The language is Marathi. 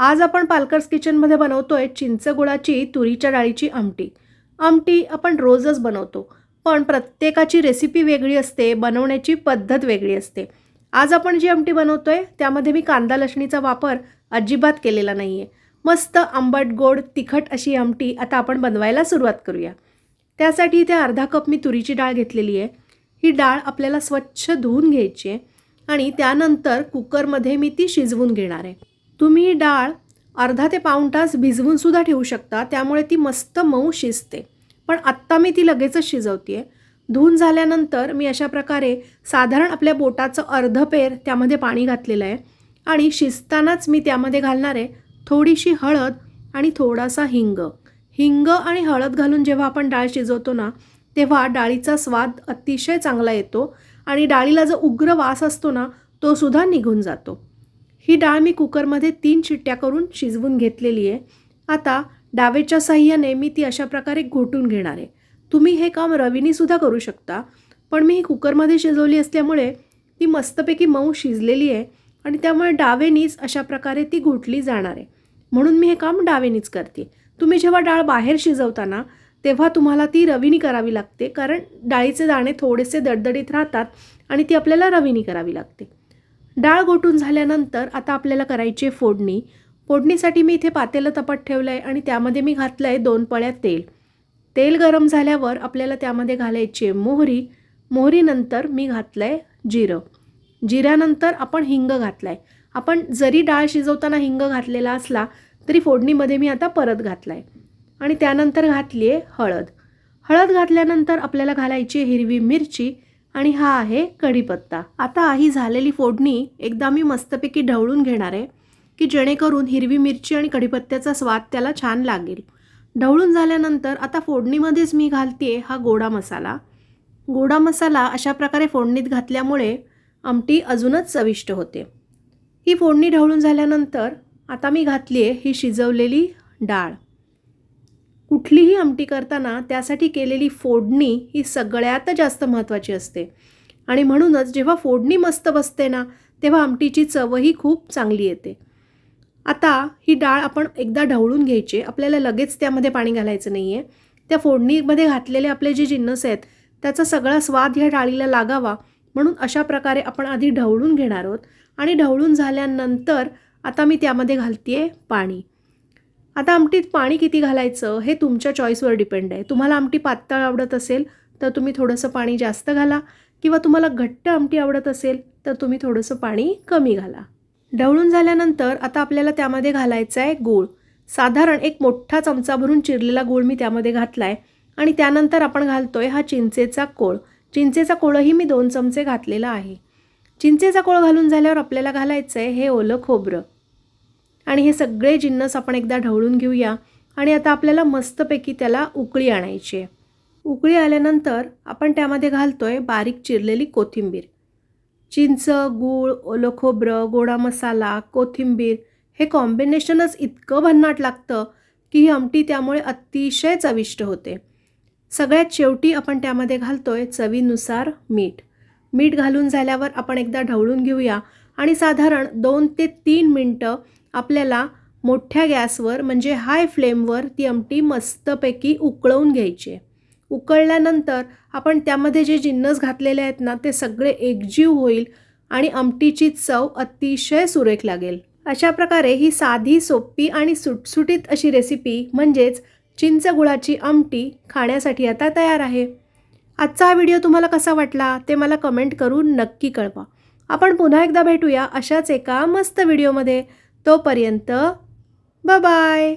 आज आपण पालकर्स किचनमध्ये बनवतोय चिंचगुळाची तुरीच्या डाळीची आमटी. आमटी आपण रोजच बनवतो पण प्रत्येकाची रेसिपी वेगळी असते बनवण्याची पद्धत वेगळी असते. आज आपण जी आमटी बनवतोय त्यामध्ये मी कांदा लसणीचा वापर अजिबात केलेला नाही आहे मस्त आंबट गोड तिखट अशी आमटी आता आपण बनवायला सुरुवात करूया. त्यासाठी इथे अर्धा कप मी तुरीची डाळ घेतलेली आहे. ही डाळ आपल्याला स्वच्छ धुवून घ्यायची आहे आणि त्यानंतर कुकरमध्ये मी ती शिजवून घेणार आहे. तुम्ही ही डाळ अर्धा ते पाऊण तास भिजवूनसुद्धा ठेवू शकता. त्यामुळे ती मस्त मऊ शिजते. पण आत्ता मी ती लगेचच शिजवते आहे धुवून झाल्यानंतर मी अशा प्रकारे साधारण आपल्या बोटाचं अर्ध पेर त्यामध्ये पाणी घातलेलं आहे. आणि शिजतानाच मी त्यामध्ये घालणार आहे थोडीशी हळद आणि थोडासा हिंग. हिंग आणि हळद घालून जेव्हा आपण डाळ शिजवतो ना तेव्हा डाळीचा स्वाद अतिशय चांगला येतो आणि डाळीला जो उग्र वास असतो ना तो सुद्धा निघून जातो. ही डाळ मी कुकरमध्ये तीन शिट्ट्या करून शिजवून घेतलेली आहे. आता डावेच्या साह्याने मी ती अशा प्रकारे घोटून घेणार आहे. तुम्ही हे काम रवीनीसुद्धा करू शकता पण मी ही कुकरमध्ये शिजवली असल्यामुळे ती मस्तपैकी मऊ शिजलेली आहे आणि त्यामुळे डावेनीच अशा प्रकारे ती घोटली जाणार आहे. म्हणून मी हे काम डावेनीच करते. तुम्ही जेव्हा डाळ बाहेर शिजवताना तेव्हा तुम्हाला ती रवीनी करावी लागते कारण डाळीचे दाणे थोडेसे दडदडीत राहतात आणि ती आपल्याला रवीनी करावी लागते. डाळ गोटून झाल्यानंतर आता आपल्याला करायची आहे फोडणी. फोडणीसाठी मी इथे पातेलं तपत ठेवलं आहे आणि त्यामध्ये मी घातलं आहे दोन पळ्या तेल. तेल गरम झाल्यावर आपल्याला त्यामध्ये घालायची आहे मोहरी. मोहरीनंतर मी घातलं आहे जिरं. जिऱ्यानंतर आपण हिंग घातला आहे आपण जरी डाळ शिजवताना हिंग घातलेला असला तरी फोडणीमध्ये मी आता परत घातला आहे आणि त्यानंतर घातली आहे हळद. हळद घातल्यानंतर आपल्याला घालायची आहे हिरवी मिरची. आणि हा आहे कढीपत्ता. आता ही झालेली फोडणी एकदा मी मस्तपैकी ढवळून घेणार आहे की जेणेकरून हिरवी मिरची आणि कढीपत्त्याचा स्वाद त्याला छान लागेल. ढवळून झाल्यानंतर आता फोडणीमध्येच मी घालते हा गोडा मसाला. गोडा मसाला अशा प्रकारे फोडणीत घातल्यामुळे आमटी अजूनच चविष्ट होते. ही फोडणी ढवळून झाल्यानंतर आता मी घातली आहे ही शिजवलेली डाळ. कुठलीही आमटी करताना त्यासाठी केलेली फोडणी ही सगळ्यात जास्त महत्त्वाची असते. आणि म्हणूनच जेव्हा फोडणी मस्त बसते ना तेव्हा आमटीची चवही खूप चांगली येते. आता ही डाळ आपण एकदा ढवळून घ्यायची आपल्याला लगेच त्यामध्ये पाणी घालायचं नाही आहे त्या फोडणीमध्ये घातलेले आपले जे जिन्नस आहेत त्याचा सगळा स्वाद ह्या डाळीला लागावा. म्हणून अशा प्रकारे आपण आधी ढवळून घेणार आहोत. आणि ढवळून झाल्यानंतर आता मी त्यामध्ये घालते आहे पाणी. आता आमटीत पाणी किती घालायचं हे तुमच्या चॉईसवर डिपेंड आहे. तुम्हाला आमटी पातळ आवडत असेल तर तुम्ही थोडंसं पाणी जास्त घाला. किंवा तुम्हाला घट्ट आमटी आवडत असेल तर तुम्ही थोडंसं पाणी कमी घाला. ढवळून झाल्यानंतर आता आपल्याला त्यामध्ये घालायचं आहे गूळ. साधारण एक मोठा चमचा भरून चिरलेला गूळ मी त्यामध्ये घातला आहे आणि त्यानंतर आपण घालतो आहे हा चिंचेचा कोळ. चिंचेचा कोळही मी दोन चमचे घातलेला आहे. चिंचेचा कोळ घालून झाल्यावर आपल्याला घालायचं आहे हे ओलं खोबरं. आणि हे सगळे जिन्नस आपण एकदा ढवळून घेऊया. आणि आता आपल्याला मस्तपैकी त्याला उकळी आणायची आहे. उकळी आल्यानंतर आपण त्यामध्ये घालतो आहे बारीक चिरलेली कोथिंबीर. चिंच गूळ ओलं खोबरं गोडा मसाला कोथिंबीर हे कॉम्बिनेशनच इतकं भन्नाट लागतं की ही आमटी त्यामुळे अतिशय चविष्ट होते. सगळ्यात शेवटी आपण त्यामध्ये घालतो आहे चवीनुसार मीठ. मीठ घालून झाल्यावर आपण एकदा ढवळून घेऊया आणि साधारण दोन ते तीन मिनटं आपल्याला मोठ्या गॅसवर म्हणजे हाय फ्लेमवर ती आमटी मस्तपैकी उकळवून घ्यायची आहे. उकळल्यानंतर आपण त्यामध्ये जे जिन्नस घातलेले आहेत ना ते सगळे एकजीव होईल आणि आमटीची चव अतिशय सुरेख लागेल. अशा प्रकारे ही साधी सोपी आणि सुटसुटीत अशी रेसिपी म्हणजेच चिंच गुळाची आमटी खाण्यासाठी आता तयार आहे. आजचा हा व्हिडिओ तुम्हाला कसा वाटला ते मला कमेंट करून नक्की कळवा. आपण पुन्हा एकदा भेटूया अशाच एका मस्त व्हिडिओमध्ये तोपर्यंत बाय